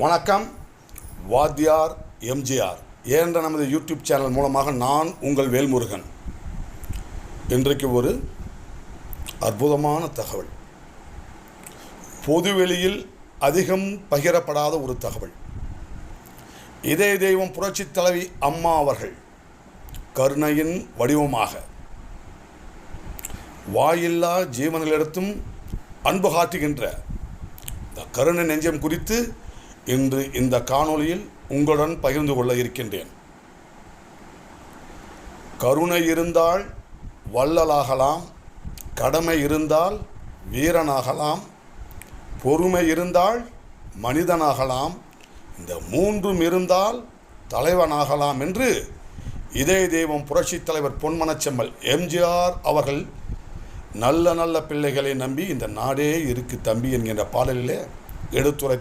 வணக்கம் வாத்தியார் எம்ஜிஆர் என்ற நமது யூடியூப் சேனல் மூலமாக நான் உங்கள் வேல்முருகன். இன்றைக்கு ஒரு அற்புதமான தகவல். பொதுவெளியில் அதிகம் பகிரப்படாத ஒரு தகவல். இதய தெய்வம் புரட்சி தலைவி அம்மா அவர்கள் கருணையின் வடிவமாக வாயில்லா ஜீவனிலிடத்தும் அன்பு காட்டுகின்ற இந்த கருணை நெஞ்சம் குறித்து இன்று இந்த காணொளியில் உங்களுடன் பகிர்ந்து கொள்ள இருக்கின்றேன். கருணை இருந்தால் வள்ளலாகலாம் கடமை இருந்தால் வீரனாகலாம் பொறுமை இருந்தால் மனிதனாகலாம் இந்த மூன்றும் இருந்தால் தலைவனாகலாம் என்று இதய தெய்வம் புரட்சித் தலைவர் பொன்மனச்செம்மல் எம்ஜிஆர் அவர்கள் நல்ல நல்ல பிள்ளைகளை நம்பி இந்த நாடே இருக்கு தம்பி என்கின்ற பாடலிலே எடுத்துரைத்து